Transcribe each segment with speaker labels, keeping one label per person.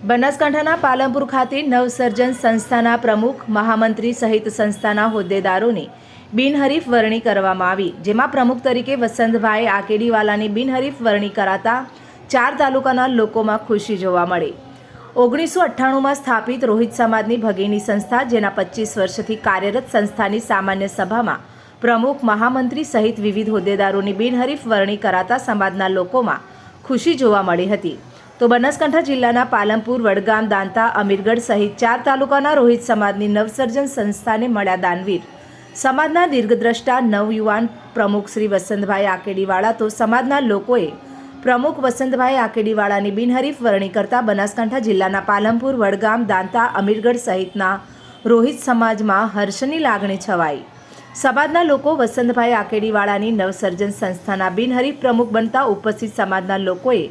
Speaker 1: બનાસકાંઠાના પાલનપુર ખાતે નવસર્જન સંસ્થાના પ્રમુખ, મહામંત્રી સહિત સંસ્થાના હોદ્દેદારોની બિનહરીફ વરણી કરવામાં આવી, જેમાં પ્રમુખ તરીકે વસંતભાઈ આકેડીવાલાની બિનહરીફ વરણી કરાતા ચાર તાલુકાના લોકોમાં ખુશી જોવા મળી. ઓગણીસો અઠ્ઠાણુંમાં સ્થાપિત રોહિત સમાજની ભગીની સંસ્થા, જેના પચીસ વર્ષથી કાર્યરત સંસ્થાની સામાન્ય સભામાં પ્રમુખ, મહામંત્રી સહિત વિવિધ હોદ્દેદારોની બિનહરીફ વરણી કરાતા સમાજના લોકોમાં ખુશી જોવા મળી હતી. તો બનાસકાંઠા જિલ્લાના પાલનપુર, વડગામ, દાંતા, અમીરગઢ સહિત ચાર તાલુકાના રોહિત સમાજની નવસર્જન સંસ્થાને મળ્યા દાનવીર. સમાજના દીર્ઘદ્રષ્ટા નવયુવાન પ્રમુખ શ્રી વસંતભાઈ આકેડીવાળા તો સમાજના લોકોએ પ્રમુખ વસંતભાઈ આકેડીવાળાની બિનહરીફ વરણી કરતા બનાસકાંઠા જિલ્લાના પાલનપુર, વડગામ, દાંતા, અમીરગઢ સહિતના રોહિત સમાજમાં હર્ષની લાગણી છવાઈ. સમાજના લોકો વસંતભાઈ આકેડીવાળાની નવસર્જન સંસ્થાના બિનહરીફ પ્રમુખ બનતા ઉપસ્થિત સમાજના લોકોએ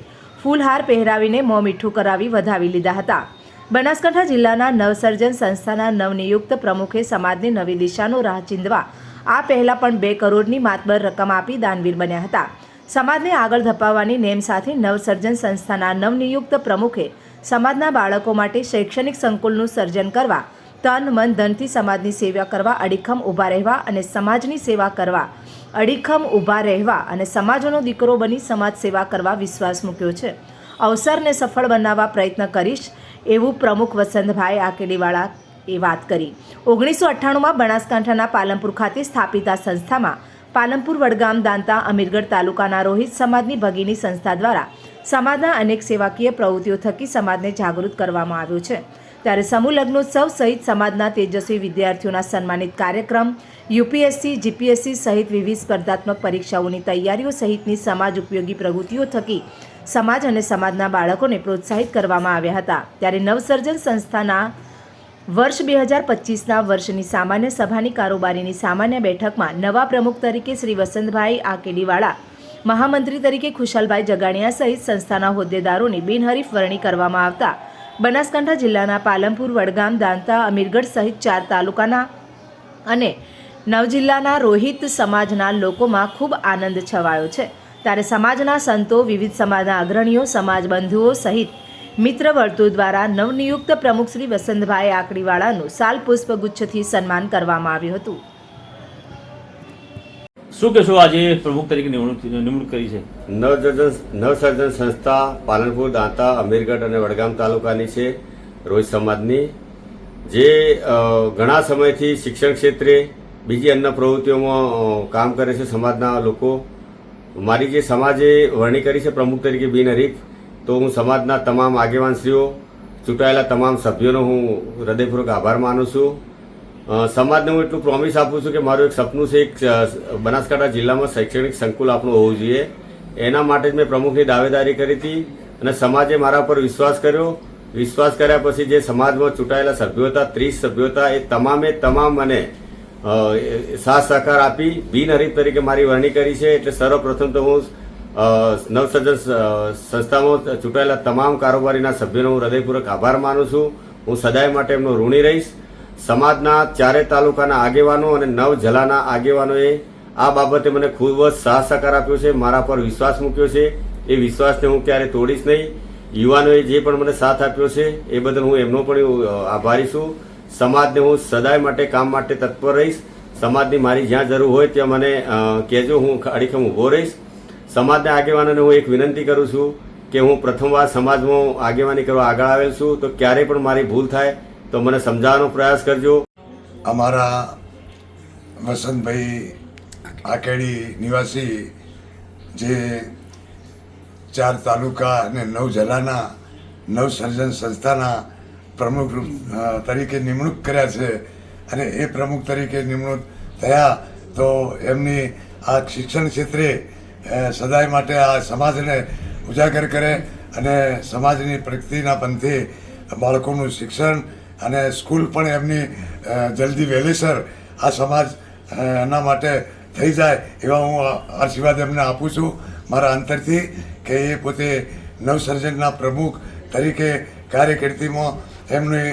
Speaker 1: ફૂલહાર પહેરાવીને મોં મીઠું કરાવી વધાવી લીધા હતા. બનાસકાંઠા જિલ્લાના નવસર્જન સંસ્થાના નવનિયુક્ત પ્રમુખે સમાજની નવી દિશાનો રાહ ચીંધવા આ પહેલાં પણ બે કરોડની માતબર રકમ આપી દાનવીર બન્યા હતા. સમાજને આગળ ધપાવવાની નેમ સાથે નવસર્જન સંસ્થાના નવનિયુક્ત પ્રમુખે સમાજના બાળકો માટે શૈક્ષણિક સંકુલનું સર્જન કરવા, તન, મન, ધનથી સમાજની સેવા કરવા, અડીખમ ઊભા રહેવા અને સમાજની સેવા કરવા અડીખમ ઊભા રહેવા અને સમાજનો દીકરો બની સમાજ સેવા કરવા વિશ્વાસ મૂક્યો છે. અવસરને સફળ બનાવવા પ્રયત્ન કરીશ, એવું પ્રમુખ વસંતભાઈ આકેલીવાળા એ વાત કરી. ઓગણીસો અઠ્ઠાણુંમાં બનાસકાંઠાના પાલનપુર ખાતે સ્થાપિત આ સંસ્થામાં પાલનપુર વડગામ દાંતા અમીરગઢ તાલુકાના રોહિત સમાજની ભગીની સંસ્થા દ્વારા સમાજના અનેક સેવાકીય પ્રવૃત્તિઓ થકી સમાજને જાગૃત કરવામાં આવ્યો છે. ત્યારે સમૂહ લગ્નોત્સવ સહિત સમાજના તેજસ્વી વિદ્યાર્થીઓના સન્માનિત કાર્યક્રમ, યુપીએસસી, જીપીએસસી સહિત વિવિધ સ્પર્ધાત્મક પરીક્ષાઓની તૈયારીઓ સહિતની સમાજ ઉપયોગી પ્રવૃત્તિઓ થકી સમાજ અને સમાજના બાળકોને પ્રોત્સાહિત કરવામાં આવ્યા હતા. ત્યારે નવસર્જન સંસ્થાના વર્ષ બે હજાર પચીસના વર્ષની સામાન્ય સભાની કારોબારીની સામાન્ય બેઠકમાં નવા પ્રમુખ તરીકે શ્રી વસંતભાઈ આકેડીવાળા મહામંત્રી તરીકે ખુશાલભાઈ જગાણિયા સહિત સંસ્થાના હોદ્દેદારોની બિનહરીફ વરણી કરવામાં આવતા બનાસકાંઠા જિલ્લાના પાલનપુર, વડગામ, દાંતા, અમીરગઢ સહિત ચાર તાલુકાના અને નવ જિલ્લાના રોહિત સમાજના લોકોમાં ખૂબ આનંદ છવાયો છે. ત્યારે સમાજના સંતો, વિવિધ સમાજના અગ્રણીઓ સમાજ બંધુઓ સહિત મિત્ર વર્તુળ દ્વારા નવનિયુક્ત પ્રમુખ શ્રી વસંતભાઈ આકડીવાળાનું સાલ પુષ્પગુચ્છથી સન્માન કરવામાં આવ્યું હતું.
Speaker 2: શું કહેશો આજે પ્રમુખ તરીકે નિમણૂક નિમણૂક કરી છે?
Speaker 3: નવસર્જન નવસર્જન સંસ્થા પાલનપુર, દાંતા, અમીરગઢ અને વડગામ તાલુકાની છે, રોહિત સમાજની. જે ઘણા સમયથી શિક્ષણ ક્ષેત્રે બીજી અન્ય પ્રવૃત્તિઓમાં કામ કરે છે સમાજના લોકો. મારી જે સમાજે વરણી કરી છે પ્રમુખ તરીકે બિનહરીફ તો હું સમાજના તમામ આગેવાનશ્રીઓ, ચૂંટાયેલા તમામ સભ્યોનો હું હૃદયપૂર્વક આભાર માનું છું. સમાજને હું એટલું પ્રોમિસ આપું છું કે મારું એક સપનું છે એક બનાસકાંઠા જિલ્લામાં શૈક્ષણિક સંકુલ આપણું હોવું જોઈએ. એના માટે જ મેં પ્રમુખની દાવેદારી કરી હતી અને સમાજે મારા પર વિશ્વાસ કર્યો. વિશ્વાસ કર્યા પછી જે સમાજમાં ચૂંટાયેલા સભ્યો હતા, ત્રીસ સભ્યો હતા, એ તમામે તમામ મને સાથ સહકાર આપી બિનહરીફ તરીકે મારી વરણી કરી છે. એટલે સર્વપ્રથમ તો હું નવસર્જન સંસ્થામાં ચૂંટાયેલા તમામ કારોબારીના સભ્યોનો હું હૃદયપૂર્વક આભાર માનું છું. હું સદાય માટે એમનો ઋણી રહીશ. સમાજના ચારે તાલુકાના આગેવાનો અને નવ જલાના આગેવાનોએ આ બાબતે મને ખૂબ જ સાહ સહકાર આપ્યો છે, મારા પર વિશ્વાસ મૂક્યો છે. એ વિશ્વાસને હું ક્યારે તોડીશ નહીં. યુવાનોએ જે પણ મને સાથ આપ્યો છે, એ બદલ હું એમનો પણ આભારી છું. સમાજને હું સદાય માટે કામ માટે તત્પર રહીશ. સમાજની મારી જ્યાં જરૂર હોય ત્યાં મને કહેજો, હું અડીખમ ઊભો રહીશ. સમાજના આગેવાનોને હું એક વિનંતી કરું છું કે હું પ્રથમવાર સમાજમાં આગેવાની કરવા આગળ આવેલ છું. તો ક્યારેય પણ મારી ભૂલ થાય તો મને સમજાવવાનો પ્રયાસ કરજો.
Speaker 4: અમારા વસંતભાઈ આકેડી નિવાસી જે ચાર તાલુકા અને નવ જિલ્લાના, નવ સર્જન સંસ્થાના પ્રમુખ તરીકે નિમણૂક કર્યા છે અને એ પ્રમુખ તરીકે નિમણૂક થયા તો એમની આ શિક્ષણ ક્ષેત્રે સદાય માટે આ સમાજને ઉજાગર કરે અને સમાજની પ્રગતિના પંથે બાળકોનું શિક્ષણ અને સ્કૂલ પણ એમની જલ્દી વહેલીસર આ સમાજ એના માટે થઈ જાય એવા હું આશીર્વાદ એમને આપું છું મારા અંતરથી કે એ પોતે નવસર્જનના પ્રમુખ તરીકે કાર્યકર્તીમાં એમની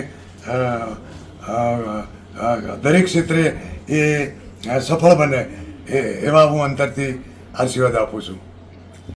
Speaker 4: દરેક ક્ષેત્રે એ સફળ બને એવા હું અંતરથી આશીર્વાદ આપું છું.